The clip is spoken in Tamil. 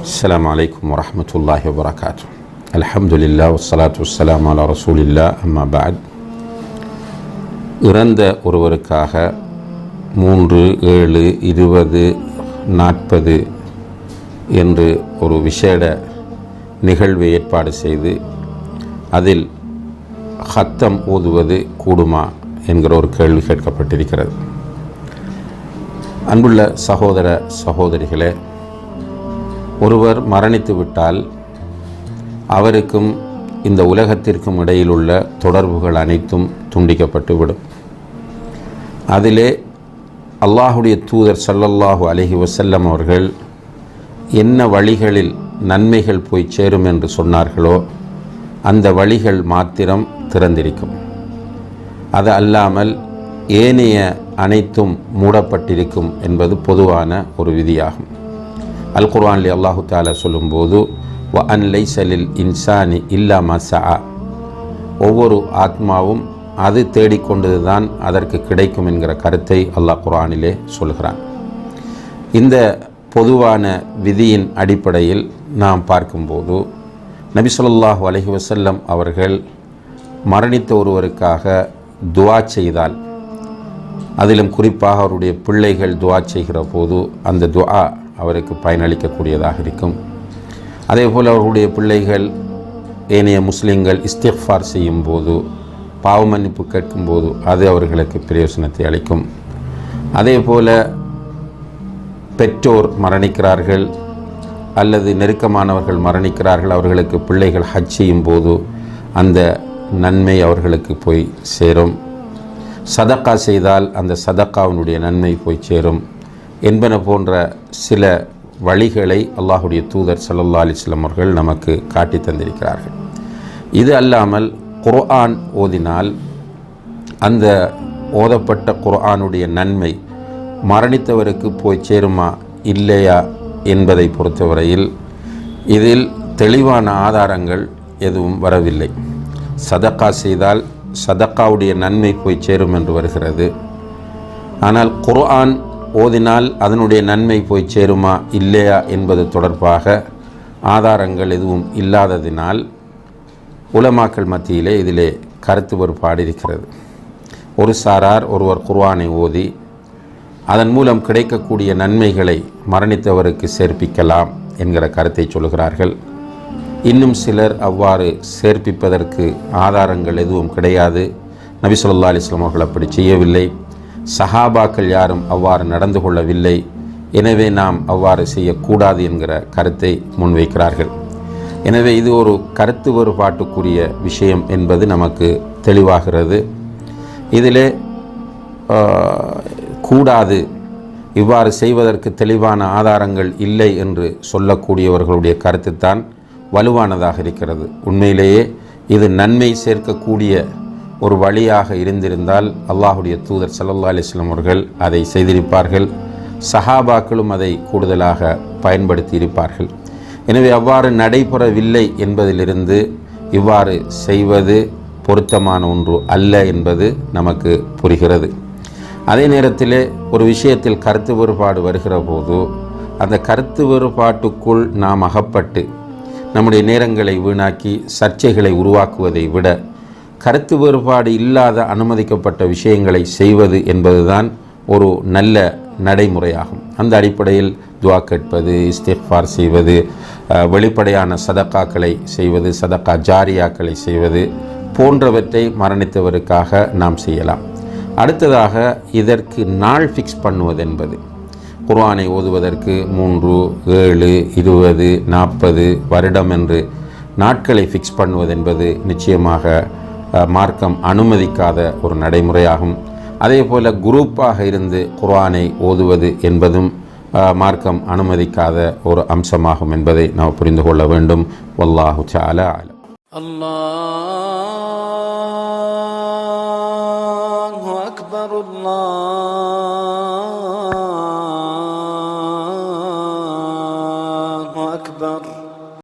السلام عليكم ورحمة الله وبركاته الحمد لله والصلاة والسلام على رسول الله أما بعد இறந்த ஒருவருக்காக மூன்று ஏழு இருபது நாற்பது என்று ஒரு விசேட நிகழ்வை ஏற்பாடு செய்து அதில் ஹத்தம் ஓதுவது கூடுமா என்கிற ஒரு கேள்வி கேட்கப்பட்டிருக்கிறது அன்புள்ள சகோதர சகோதரிகளே ஒருவர் மரணித்து விட்டால் அவருக்கும் இந்த உலகத்திற்கும் இடையில் உள்ள தொடர்புகள் அனைத்தும் துண்டிக்கப்பட்டு விடும். அதிலே அல்லாஹுடைய தூதர் சல்லல்லாஹு அலஹி வசல்லம் அவர்கள் என்ன வழிகளில் நன்மைகள் போய் சேரும் என்று சொன்னார்களோ அந்த வழிகள் மாத்திரம் திறந்திருக்கும். அது அல்லாமல் ஏனைய அனைத்தும் மூடப்பட்டிருக்கும் என்பது பொதுவான ஒரு விதியாகும். அல் குர்ஆன்லி அல்லாஹு தாலா சொல்லும்போது வ அன் லைசலில் இன்சானி இல்லா மசா ஒவ்வொரு ஆத்மாவும் அது தேடிக்கொண்டது தான் அதற்கு கிடைக்கும் என்கிற கருத்தை அல்லாஹ் குர்ஆனிலே சொல்கிறான். இந்த பொதுவான விதியின் அடிப்படையில் நாம் பார்க்கும்போது நபி ஸல்லல்லாஹு அலைஹி அவர்கள் மரணித்த ஒருவருக்காக துவா செய்தால் அதிலும் குறிப்பாக அவருடைய பிள்ளைகள் துவா செய்கிற போது அந்த துவா அவருக்கு பயனளிக்கக்கூடியதாக இருக்கும். அதே போல் அவர்களுடைய பிள்ளைகள் ஏனைய முஸ்லீம்கள் இஸ்திஃபார் செய்யும் போது பாவ மன்னிப்பு கேட்கும்போது அது அவர்களுக்கு பிரயோசனத்தை அளிக்கும். அதே போல் பெற்றோர் மரணிக்கிறார்கள் அல்லது நெருக்கமானவர்கள் மரணிக்கிறார்கள் அவர்களுக்கு பிள்ளைகள் ஹஜ் செய்யும் போது அந்த நன்மை அவர்களுக்கு போய் சேரும். சதக்கா செய்தால் அந்த சதக்காவினுடைய நன்மை போய் சேரும். என்பன போன்ற சில வழிகளை அல்லாஹுடைய தூதர் சல்லல்லா அலிஸ்லம் அவர்கள் நமக்கு காட்டி தந்திருக்கிறார்கள். இது அல்லாமல் குர்ஆன் ஓதினால் அந்த ஓதப்பட்ட குர்ஆனுடைய நன்மை மரணித்தவருக்கு போய் சேருமா இல்லையா என்பதை பொறுத்தவரையில் இதில் தெளிவான ஆதாரங்கள் எதுவும் வரவில்லை. சதக்கா செய்தால் சதக்காவுடைய நன்மை போய் சேரும் என்று வருகிறது. ஆனால் குர்ஆன் ஓதினால் அதனுடைய நன்மை போய் சேருமா இல்லையா என்பது தொடர்பாக ஆதாரங்கள் எதுவும் இல்லாததினால் உலமாக்கள் மத்தியிலே இதிலே கருத்து வேறுபாடு இருக்கிறது. ஒரு சாரார் ஒருவர் குர்வானை ஓதி அதன் மூலம் கிடைக்கக்கூடிய நன்மைகளை மரணித்தவருக்கு சேர்ப்பிக்கலாம் என்கிற கருத்தை சொல்கிறார்கள். இன்னும் சிலர் அவ்வாறு சேர்ப்பிப்பதற்கு ஆதாரங்கள் எதுவும் கிடையாது. நபி சொல்லா அலிஸ்லாம் அவர்கள் அப்படி செய்யவில்லை. சஹாபாக்கள் யாரும் அவ்வாறு நடந்து கொள்ளவில்லை. எனவே நாம் அவ்வாறு செய்யக்கூடாது என்கிற கருத்தை முன்வைக்கிறார்கள். எனவே இது ஒரு கருத்து வேறுபாட்டுக்குரிய விஷயம் என்பது நமக்கு தெளிவாகிறது. இதிலே கூடாது. இவ்வாறு செய்வதற்கு தெளிவான ஆதாரங்கள் இல்லை என்று சொல்லக்கூடியவர்களுடைய கருத்துத்தான் வலுவானதாக இருக்கிறது. உண்மையிலேயே இது நன்மை சேர்க்கக்கூடிய ஒரு வழியாக இருந்திருந்தால் அல்லாஹுடைய தூதர் சல்லல்லா அலிஸ்லாம் அவர்கள் அதை செய்திருப்பார்கள். சஹாபாக்களும் அதை கூடுதலாக பயன்படுத்தி இருப்பார்கள் எனவே அவ்வாறு நடைபெறவில்லை என்பதிலிருந்து இவ்வாறு செய்வது பொருத்தமான ஒன்று அல்ல என்பது நமக்கு புரிகிறது. அதே நேரத்தில் ஒரு விஷயத்தில் கருத்து வேறுபாடு வருகிற போது அந்த கருத்து வேறுபாட்டுக்குள் நாம் அகப்பட்டு நம்முடைய நேரங்களை வீணாக்கி சர்ச்சைகளை உருவாக்குவதை விட கருத்து வேறுபாடு இல்லாத அனுமதிக்கப்பட்ட விஷயங்களை செய்வது என்பதுதான் ஒரு நல்ல நடைமுறையாகும். அந்த அடிப்படையில் துவா கேட்பது இஸ்திஃபார் செய்வது வெளிப்படையான சதக்காக்களை செய்வது சதக்கா ஜாரியாக்களை செய்வது போன்றவற்றை மரணித்தவருக்காக நாம் செய்யலாம். அடுத்ததாக இதற்கு நாள் ஃபிக்ஸ் பண்ணுவது என்பது குர்ஆனை ஓதுவதற்கு மூன்று ஏழு இருபது நாற்பது வருடம் என்று நாட்களை ஃபிக்ஸ் பண்ணுவது என்பது நிச்சயமாக மார்க்கம் அனுமதிக்காத ஒரு நடைமுறையாகும். அதே போல் குரூப்பாக இருந்து குர்ஆனை ஓதுவது என்பதும் மார்க்கம் அனுமதிக்காத ஒரு அம்சமாகும் என்பதை நாம் புரிந்து கொள்ள வேண்டும். வல்லாஹு சால ஆலம் அல்லாஹ்